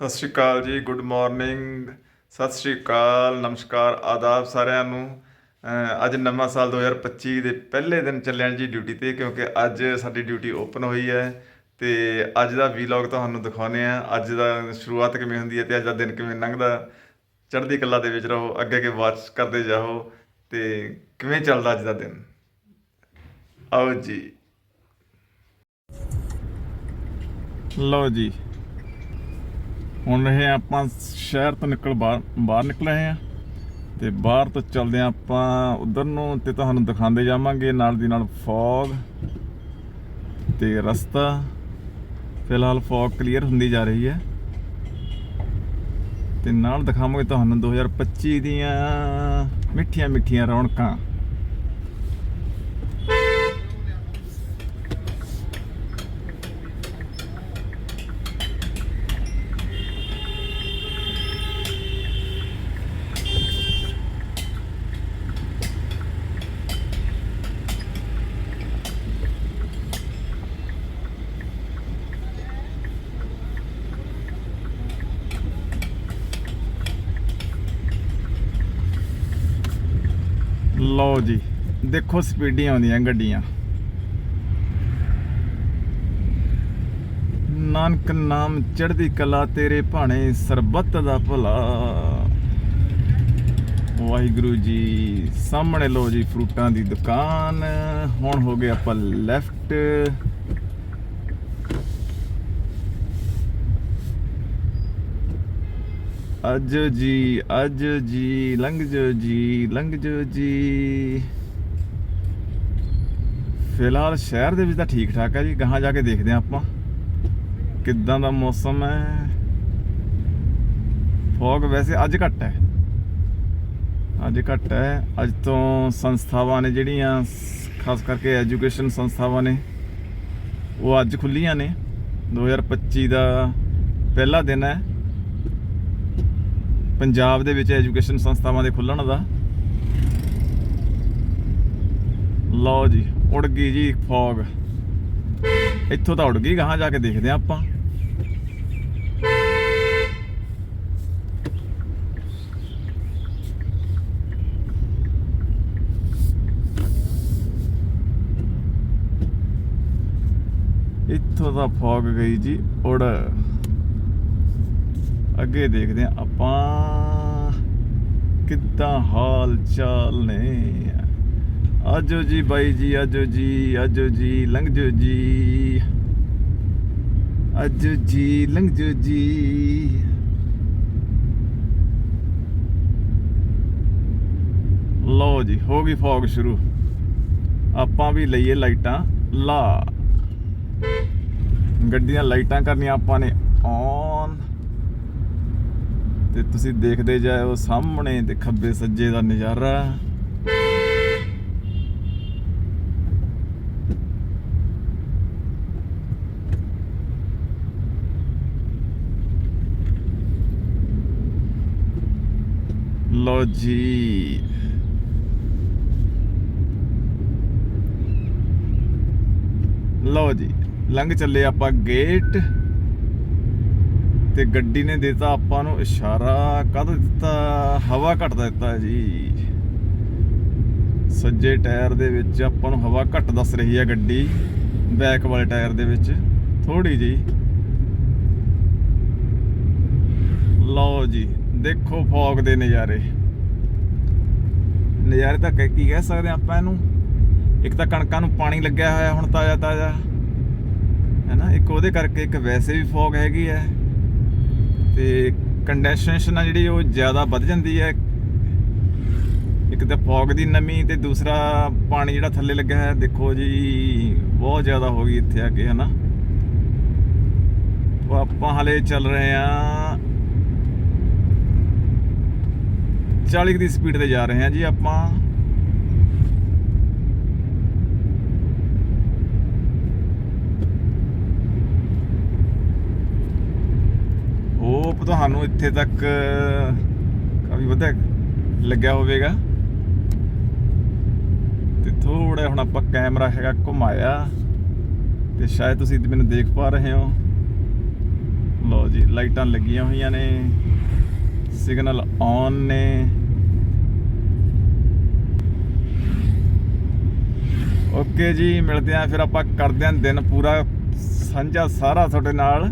ਸਤਿ ਸ਼੍ਰੀ ਅਕਾਲ ਜੀ good morning ਸਤਿ ਸ਼੍ਰੀ ਅਕਾਲ, ਨਮਸਕਾਰ, ਆਦਾਬ ਸਾਰਿਆਂ ਨੂੰ। ਅੱਜ ਨਵਾਂ ਸਾਲ 2025 ਦੇ ਪਹਿਲੇ ਦਿਨ ਚੱਲਿਆ ਜੀ ਡਿਊਟੀ ਤੇ, ਕਿਉਂਕਿ ਅੱਜ ਸਾਡੀ ਡਿਊਟੀ ਓਪਨ ਹੋਈ ਹੈ। ਤੇ ਅੱਜ ਦਾ ਵਲੌਗ ਤੁਹਾਨੂੰ ਦਿਖਾਉਨੇ ਆ ਅੱਜ ਦਾ ਸ਼ੁਰੂਆਤ ਕਿਵੇਂ ਹੁੰਦੀ ਹੈ ਤੇ ਅੱਜ ਦਾ ਦਿਨ ਕਿਵੇਂ ਲੰਘਦਾ। ਚੜ੍ਹਦੀ ਕਲਾ ਦੇ ਵਿੱਚ ਰਹੋ, ਅੱਗੇ ਅੱਗੇ ਵਾਚ ਕਰਦੇ ਜਾਓ। ਤੇ ਕਿਵੇਂ ਚੱਲਦਾ ਅੱਜ ਦਾ ਦਿਨ? ਆਓ ਜੀ। ਲਓ ਜੀ। ਹੁਣ ਰਹੇ ਹਾਂ ਆਪਾਂ ਸ਼ਹਿਰ ਤੋਂ ਨਿਕਲ ਬਾਹਰ ਬਾਹਰ ਨਿਕਲ ਰਹੇ ਹਾਂ ਤੇ ਬਾਹਰ ਤੋਂ ਚੱਲਦੇ ਹਾਂ ਆਪਾਂ ਉਧਰ ਨੂੰ ਤੇ ਤੁਹਾਨੂੰ ਦਿਖਾਉਂਦੇ ਜਾਵਾਂਗੇ ਨਾਲ ਦੀ ਨਾਲ ਫੌਗ ਤੇ ਰਸਤਾ। ਫਿਲਹਾਲ ਫੌਗ ਕਲੀਅਰ ਹੁੰਦੀ ਜਾ ਰਹੀ ਹੈ। ਤੇ ਨਾਲ ਦਿਖਾਵਾਂਗੇ ਤੁਹਾਨੂੰ 2025 ਦੀਆਂ ਮਿੱਠੀਆਂ ਮਿੱਠੀਆਂ ਰੌਣਕਾਂ। ਲਓ ਜੀ, ਦੇਖੋ ਸਪੀਡੀਆਂ ਆਉਂਦੀਆਂ ਗੱਡੀਆਂ। ਨਾਨਕ ਨਾਮ ਚੜ੍ਹਦੀ ਕਲਾ, ਤੇਰੇ ਭਾਣੇ ਸਰਬੱਤ ਦਾ ਭਲਾ। ਵਾਹਿਗੁਰੂ ਜੀ, ਸਾਹਮਣੇ ਲਓ ਜੀ ਫਰੂਟਾਂ ਦੀ ਦੁਕਾਨ। ਹੁਣ ਹੋ ਗਏ ਆਪਾਂ ਲੈਫਟ। ਅੱਜ ਜੀ ਅੱਜ ਜੀ, ਲੰਘ ਜੋ ਜੀ, ਲੰਘ ਜੋ ਜੀ। ਫਿਲਹਾਲ ਸ਼ਹਿਰ ਦੇ ਵਿੱਚ ਤਾਂ ਠੀਕ ਠਾਕ ਹੈ ਜੀ, ਗਾਹਾਂ ਜਾ ਕੇ ਦੇਖਦੇ ਹਾਂ ਆਪਾਂ। ਕਿੱਦਾਂ ਦਾ ਮੌਸਮ ਹੈ। ਫੌਗ ਵੈਸੇ ਅੱਜ ਘੱਟ ਹੈ। ਅੱਜ ਘੱਟ ਹੈ। ਅੱਜ ਤੋਂ ਸੰਸਥਾਵਾਂ ਨੇ ਜਿਹੜੀਆਂ, ਖਾਸ ਕਰਕੇ ਐਜੂਕੇਸ਼ਨ ਸੰਸਥਾਵਾਂ ਨੇ, ਉਹ ਅੱਜ ਖੁੱਲੀਆਂ ਨੇ। 2025 ਦਾ ਪਹਿਲਾ ਦਿਨ ਹੈ। ਪੰਜਾਬ ਦੇ ਵਿੱਚ ਐਜੂਕੇਸ਼ਨ ਸੰਸਥਾਵਾਂ ਦੇ ਖੁੱਲਣ ਦਾ। ਲਓ ਜੀ, ਉੜ ਗਈ ਜੀ ਫੌਗ। ਇੱਥੋਂ ਤਾਂ ਉੜ ਗਈ, ਗਾਹਾਂ ਜਾ ਕੇ ਦੇਖਦੇ ਹਾਂ ਆਪਾਂ। ਇੱਥੋਂ ਤਾਂ ਫੌਗ ਗਈ ਜੀ, ਉੜ। ਅੱਗੇ ਦੇਖਦੇ ਹਾਂ, ਆਪਾਂ ਕਿੱਦਾਂ ਹਾਲ ਚਾਲ ਨੇ। ਆਜੋ ਜੀ ਬਾਈ ਜੀ, ਆਜੋ ਜੀ ਆਜੋ ਜੀ ਲੰਘ ਜੋ। ਜੀ ਆਜੋ ਜੀ ਲੰਘ ਜੋ ਜੀ। ਲਓ ਜੀ, ਹੋ ਗਈ ਫੌਗ ਸ਼ੁਰੂ। ਆਪਾਂ ਵੀ ਲਈਏ ਲਾਈਟਾਂ। ਲਾ। ਗੱਡੀਆਂ ਲਾਈਟਾਂ ਕਰਨੀਆਂ ਆਪਾਂ ਨੇ, ਔਨ। ਤੇ ਤੁਸੀਂ ਦੇਖਦੇ ਜਾਓ ਸਾਹਮਣੇ ਤੇ ਖੱਬੇ ਸੱਜੇ ਦਾ ਨਜ਼ਾਰਾ। ਲੋ ਜੀ। ਲਓ ਜੀ, ਲੰਘ ਚੱਲੇ ਆਪਾਂ ਗੇਟ। ਤੇ ਗੱਡੀ ਨੇ ਦਿੱਤਾ, ਆਪਾਂ ਨੂੰ ਇਸ਼ਾਰਾ ਕਦ ਦਿੱਤਾ, ਹਵਾ ਘਟਦਾ ਦਿੱਤਾ ਜੀ। ਸੱਜੇ ਟਾਇਰ ਦੇ ਵਿੱਚ ਆਪਾਂ ਨੂੰ ਹਵਾ ਘੱਟ ਦੱਸ ਰਹੀ ਹੈ ਗੱਡੀ, ਬੈਕ ਵਾਲੇ ਟਾਇਰ ਦੇ ਵਿੱਚ ਥੋੜੀ ਜੀ ਲਓ ਜੀ, ਦੇਖੋ ਫੌਗ ਦੇ ਨਜ਼ਾਰੇ। ਨਜ਼ਾਰੇ ਤਾਂ ਕਹਿ- ਕੀ ਕਹਿ ਸਕਦੇ ਹਾਂ ਆਪਾਂ ਇਹਨੂੰ? ਇੱਕ ਤਾਂ ਕਣਕਾਂ ਨੂੰ ਪਾਣੀ ਲੱਗਿਆ ਹੋਇਆ ਹੁਣ ਤਾਜ਼ਾ ਤਾਜ਼ਾ ਹੈਨਾ, ਇੱਕ ਉਹਦੇ ਕਰਕੇ ਇੱਕ ਵੈਸੇ ਵੀ ਫੌਗ ਹੈਗੀ ਹੈ। ਤੇ ਕੰਡੈਂਸੇਸ਼ਨ ਆ ਜਿਹੜੀ ਉਹ ਜ਼ਿਆਦਾ ਵੱਧ ਜਾਂਦੀ ਹੈ। ਇੱਕ ਤਾਂ ਫੌਗ ਦੀ ਨਮੀ ਤੇ ਦੂਸਰਾ ਪਾਣੀ ਜਿਹੜਾ ਥੱਲੇ ਲੱਗਿਆ ਹੈ। ਦੇਖੋ ਜੀ, ਬਹੁਤ ਜ਼ਿਆਦਾ ਹੋ ਗਈ ਇੱਥੇ ਆ ਕੇ ਹਨਾ? ਉਹ ਆਪਾਂ ਹਲੇ ਚੱਲ ਰਹੇ ਆ 40 ਦੀ ਸਪੀਡ ਤੇ ਜਾ ਰਹੇ ਹਾਂ ਜੀ ਆਪਾਂ। ਹੋਪ ਤੁਹਾਨੂੰ ਇੱਥੇ ਤੱਕ ਕਾਫੀ ਵਧੀਆ ਲੱਗਿਆ ਹੋਵੇਗਾ। ਤੇ ਥੋੜਾ ਹੁਣ ਆਪਾਂ ਕੈਮਰਾ ਹੈਗਾ ਘੁਮਾਇਆ, ਤੇ ਸ਼ਾਇਦ ਤੁਸੀਂ ਮੈਨੂੰ ਦੇਖ ਪਾ ਰਹੇ ਹੋ। ਲਓ ਜੀ ਜੀ ਲਾਈਟਾਂ ਲੱਗੀਆਂ ਹੋਈਆਂ ਨੇ, ਸਿਗਨਲ ਔਨ ਨੇ। ਓਕੇ ਜੀ, ਮਿਲਦੇ ਆਂ ਫਿਰ ਆਪਾਂ ਕਰਦੇ ਆਂ ਦਿਨ ਪੂਰਾ, ਸਾਂਝਾ ਸਾਰਾ ਤੁਹਾਡੇ ਨਾਲ।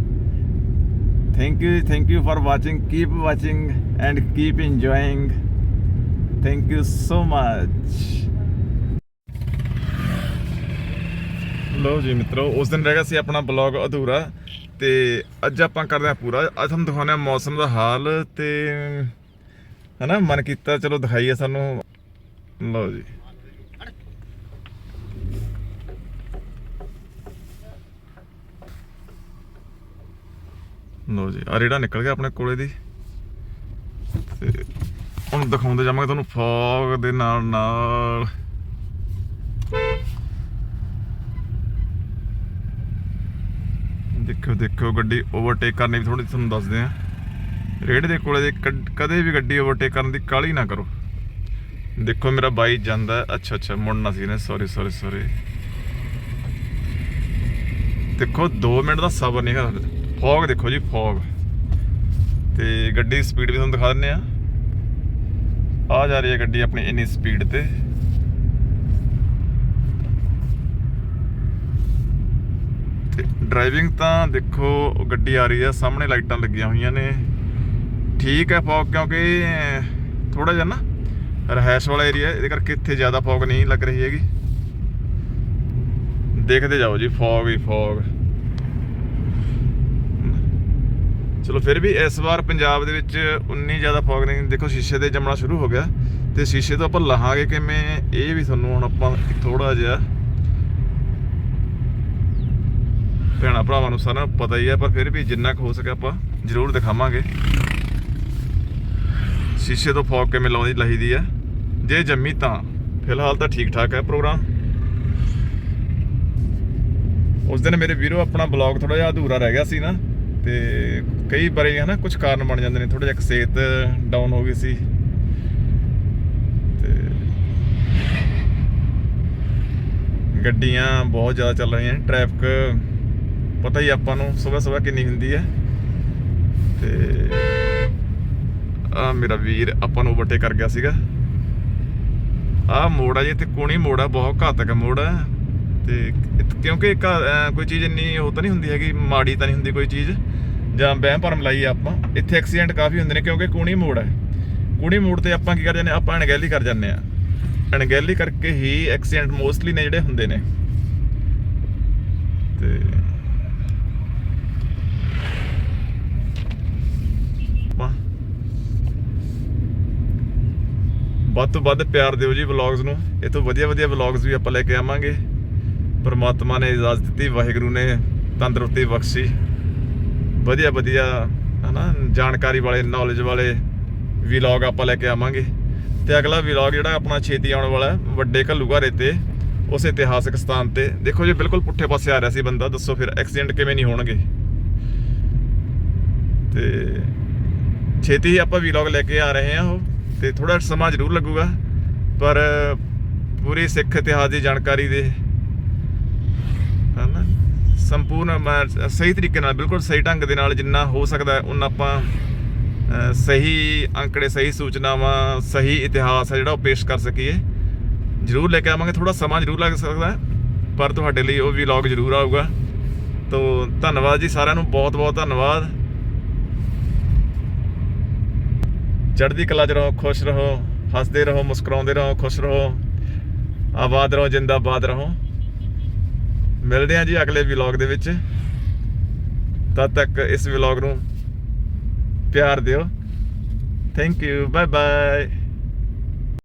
Thank you thank you for watching keep watching and keep enjoying thank you so much ਲੋ ਜੀ ਮਿੱਤਰੋ, ਉਸ ਦਿਨ ਰਹਿ ਗਿਆ ਸੀ ਆਪਣਾ ਬਲੌਗ ਅਧੂਰਾ ਤੇ ਅੱਜ ਆਪਾਂ ਕਰਦੇ ਆ ਪੂਰਾ। ਅੱਜ ਤੁਹਾਨੂੰ ਦਿਖਾਉਂਦੇ ਆ ਮੌਸਮ ਦਾ ਹਾਲ ਤੇ ਹਨਾ, ਮਨ ਕੀਤਾ ਚਲੋ ਦਿਖਾਈਏ ਸਾਨੂੰ। ਲਓ ਜੀ। ਲਓ ਜੀ ਆ ਰੇੜਾ ਨਿਕਲ ਗਿਆ ਆਪਣੇ ਕੋਲੇ ਦੀ। ਤੇ ਹੁਣ ਦਿਖਾਉਂਦੇ ਜਾਵਾਂਗੇ ਤੁਹਾਨੂੰ ਫੌਗ ਦੇ ਨਾਲ ਨਾਲ। ਦੇਖੋ ਦੇਖੋ ਗੱਡੀ ਓਵਰਟੇਕ ਕਰਨੀ ਵੀ ਥੋੜੀ ਤੁਹਾਨੂੰ ਦੱਸਦੇ ਆ ਰੇੜੇ ਦੇ ਕੋਲੇ ਦੇ ਕਦ- ਕਦੇ ਵੀ ਗੱਡੀ ਓਵਰਟੇਕ ਕਰਨ ਦੀ ਕਾਹਲੀ ਨਾ ਕਰੋ। ਦੇਖੋ, ਮੇਰਾ ਬਾਈ ਜਾਂਦਾ ਅੱਛਾ ਅੱਛਾ, ਮੁੜਨਾ ਸੀ ਨੇ ਸੌਰੀ ਸੌਰੀ ਸੌਰੀ ਦੇਖੋ 2 ਮਿੰਟ ਦਾ ਸਬਰ ਨਹੀਂ ਹੈ ਫੌਗ ਦੇਖੋ ਜੀ, ਫੌਗ। ਤੇ ਗੱਡੀ ਦੀ ਸਪੀਡ ਵੀ ਤੁਹਾਨੂੰ ਦਿਖਾ ਦਿੰਨੇ ਆ। ਆ ਜਾ ਰਹੀ ਹੈ ਗੱਡੀ ਆਪਣੀ ਇੰਨੀ ਸਪੀਡ ਤੇ। ਡਰਾਈਵਿੰਗ ਤਾਂ ਦੇਖੋ, ਗੱਡੀ ਆ ਰਹੀ ਹੈ ਸਾਹਮਣੇ ਲਾਈਟਾਂ ਲੱਗੀਆਂ ਹੋਈਆਂ ਨੇ। ਠੀਕ ਹੈ ਫੌਗ, ਕਿਉਂਕਿ ਥੋੜਾ ਜਿਹਾ ਨਾ ਰਹਿائش ਵਾਲਾ ਏਰੀਆ ਇਹਦੇ ਕਰਕੇ ਇੱਥੇ ਜ਼ਿਆਦਾ ਫੌਗ ਨਹੀਂ ਲੱਗ ਰਹੀ ਹੈਗੀ। ਦੇਖਦੇ ਜਾਓ ਜੀ, ਫੌਗ ਹੀ ਫੌਗ। ਚਲੋ ਫਿਰ ਵੀ ਇਸ ਵਾਰ ਪੰਜਾਬ ਦੇ ਵਿੱਚ ਉਨੀ ਜ਼ਿਆਦਾ ਫੌਗ ਨਹੀਂ। ਦੇਖੋ ਸ਼ੀਸ਼ੇ ਤੇ ਜੰਮਣਾ ਸ਼ੁਰੂ ਹੋ ਗਿਆ ਤੇ ਸ਼ੀਸ਼ੇ ਤੋਂ ਆਪਾਂ ਲਹਾਂਗੇ ਕਿਵੇਂ, ਇਹ ਵੀ ਤੁਹਾਨੂੰ ਹੁਣ ਆਪਾਂ ਥੋੜਾ ਜਿਹਾ ਭੈਣਾ ਭਰਾਵਾਂ ਨੂੰ ਸਾਰਾ ਪਤਾ ਹੀ ਹੈ ਪਰ ਫਿਰ ਵੀ ਜਿੰਨਾ ਕੁ ਹੋ ਸਕੇ ਆਪਾਂ ਜ਼ਰੂਰ ਦਿਖਾਵਾਂਗੇ। ਸ਼ੀਸ਼ੇ ਤੋਂ ਫੌਗ ਕਿਵੇਂ ਲਾਉਂਦੀ, ਲਹੀਦੀ ਹੈ ਜੇ ਜੰਮੀ ਤਾਂ ਫਿਲਹਾਲ ਤਾਂ ਠੀਕ ਠਾਕ ਹੈ ਪ੍ਰੋਗਰਾਮ। ਉਸ ਦਿਨ ਮੇਰੇ ਵੀਰੋ ਆਪਣਾ ਬਲੌਗ ਥੋੜਾ ਜਿਹਾ ਅਧੂਰਾ ਰਹਿ ਗਿਆ ਸੀ ਨਾ। ਤੇ ਕਈ ਵਾਰੀ ਹਨਾ ਕੁਝ ਕਾਰਨ ਬਣ ਜਾਂਦੇ ਨੇ ਥੋੜਾ ਜਿਹਾ ਸਿਹਤ ਡਾਊਨ ਹੋ ਗਈ ਸੀ। ਤੇ ਗੱਡੀਆਂ ਬਹੁਤ ਜ਼ਿਆਦਾ ਚੱਲ ਰਹੀਆਂ ਟ੍ਰੈਫਿਕ ਪਤਾ ਹੀ ਆਪਾਂ ਨੂੰ ਸਵੇਰ ਸਵੇਰ ਕਿੰਨੀ ਹੁੰਦੀ ਹੈ। ਤੇ ਆ ਮੇਰਾ ਵੀਰ ਆਪਾਂ ਨੂੰ ਓਵਰਟੇਕ ਕਰ ਗਿਆ ਸੀਗਾ। ਆ ਮੋੜ ਆ ਜੀ, ਇੱਥੇ ਕੋਣੀ ਮੋੜ ਆ, ਬਹੁਤ ਘਾਤਕ ਮੋੜ। ਆ ਤੇ ਕਿਉਂਕਿ ਇੱਕ ਕੋਈ ਚੀਜ਼ ਇੰਨੀ ਉਹ ਤਾਂ ਨਹੀਂ ਹੁੰਦੀ ਹੈਗੀ, ਮਾੜੀ ਤਾਂ ਨਹੀਂ ਹੁੰਦੀ ਕੋਈ ਚੀਜ਼, ਜਾਂ ਵਹਿਮ ਭਰਮ ਲਾਈ ਆਪਾਂ, ਇੱਥੇ ਐਕਸੀਡੈਂਟ ਕਾਫੀ ਹੁੰਦੇ ਨੇ ਕਿਉਂਕਿ ਕੋਣੀ ਮੋੜ ਹੈ। ਕੋਣੀ ਮੋੜ ਤੇ ਆਪਾਂ ਕੀ ਕਰ ਜਾਂਦੇ ਹਾਂ? ਆਪਾਂ ਅਣਗਹਿਲੀ ਕਰ ਜਾਂਦੇ ਆ ਅਣਗਹਿਲੀ ਕਰਕੇ ਹੀ ਐਕਸੀਡੈਂਟ ਮੋਸਟਲੀ ਨੇ ਜਿਹੜੇ ਹੁੰਦੇ ਨੇ। ਤੇ ਵਾਹ ਵੱਧ ਤੋਂ ਵੱਧ ਪਿਆਰ ਦਿਓ ਜੀ ਵਲੌਗਸ ਨੂੰ। ਇਹ ਤੋਂ ਵਧੀਆ ਵਧੀਆ ਵਲੌਗਸ ਵੀ ਆਪਾਂ ਲੈ ਕੇ ਆਵਾਂਗੇ। ਪਰਮਾਤਮਾ ਨੇ ਇਜਾਜ਼ਤ ਦਿੱਤੀ, ਵਾਹਿਗੁਰੂ ਨੇ ਤੰਦਰੁਸਤੀ ਬਖਸ਼ੀ। ਵਧੀਆ ਵਧੀਆ, ਹਨਾ, ਜਾਣਕਾਰੀ ਵਾਲੇ ਨੌਲੇਜ ਵਾਲੇ ਵਲੌਗ ਆਪਾਂ ਲੈ ਕੇ ਆਵਾਂਗੇ। ਤੇ ਅਗਲਾ ਵਲੌਗ ਜਿਹੜਾ ਆਪਣਾ ਛੇਤੀ ਆਉਣ ਵਾਲਾ ਵੱਡੇ ਘੱਲੂਘਾਰੇ ਤੇ, ਉਸ ਇਤਿਹਾਸਕ ਸਥਾਨ ਤੇ। ਦੇਖੋ ਜੀ, ਬਿਲਕੁਲ ਪੁੱਠੇ ਪਾਸੇ ਆ ਰਿਹਾ ਸੀ ਬੰਦਾ, ਦੱਸੋ ਫਿਰ ਐਕਸੀਡੈਂਟ ਕਿਵੇਂ ਨਹੀਂ ਹੋਣਗੇ। ਤੇ ਛੇਤੀ ਹੀ ਆਪਾਂ ਵਲੌਗ ਲੈ ਕੇ ਆ ਰਹੇ ਹਾਂ ਉਹ, ਤੇ ਥੋੜਾ ਸਮਾਂ ਜ਼ਰੂਰ ਲੱਗੂਗਾ, ਪਰ ਪੂਰੀ ਸਿੱਖ ਇਤਿਹਾਸ ਦੀ ਜਾਣਕਾਰੀ ਦੇ ਸੰਪੂਰਨ, ਮੈਂ ਸਹੀ ਤਰੀਕੇ ਨਾਲ, ਬਿਲਕੁਲ ਸਹੀ ਢੰਗ ਦੇ ਨਾਲ ਜਿੰਨਾ ਹੋ ਸਕਦਾ ਹੈ ਉਹਨਾਂ ਆਪਾਂ ਸਹੀ ਅੰਕੜੇ, ਸਹੀ ਸੂਚਨਾਵਾਂ, ਸਹੀ ਇਤਿਹਾਸ ਹੈ ਜਿਹੜਾ ਉਹ ਪੇਸ਼ ਕਰ ਸਕੀਏ। ਜ਼ਰੂਰ ਲੈ ਕੇ ਆਵਾਂਗੇ ਥੋੜਾ ਸਮਾਂ ਜ਼ਰੂਰ ਲੱਗ ਸਕਦਾ ਪਰ ਤੁਹਾਡੇ ਲਈ ਉਹ ਵਲੌਗ ਜ਼ਰੂਰ ਆਊਗਾ। ਤੋ, ਧੰਨਵਾਦ ਜੀ ਸਾਰਿਆਂ ਨੂੰ, ਬਹੁਤ ਬਹੁਤ ਧੰਨਵਾਦ। ਚੜ੍ਹਦੀ ਕਲਾ 'ਚ ਰਹੋ, ਖੁਸ਼ ਰਹੋ, ਹੱਸਦੇ ਰਹੋ, ਮੁਸਕਰਾਉਂਦੇ ਰਹੋ, ਖੁਸ਼ ਰਹੋ, ਆਬਾਦ ਰਹੋ, ਜਿੰਦਾਬਾਦ ਰਹੋ। ਮਿਲਦੇ ਹਾਂ ਜੀ ਅਗਲੇ ਵਲੌਗ ਦੇ ਵਿੱਚ। ਤਦ ਤੱਕ ਇਸ ਵਲੌਗ ਨੂੰ ਪਿਆਰ ਦਿਓ। Thank you bye bye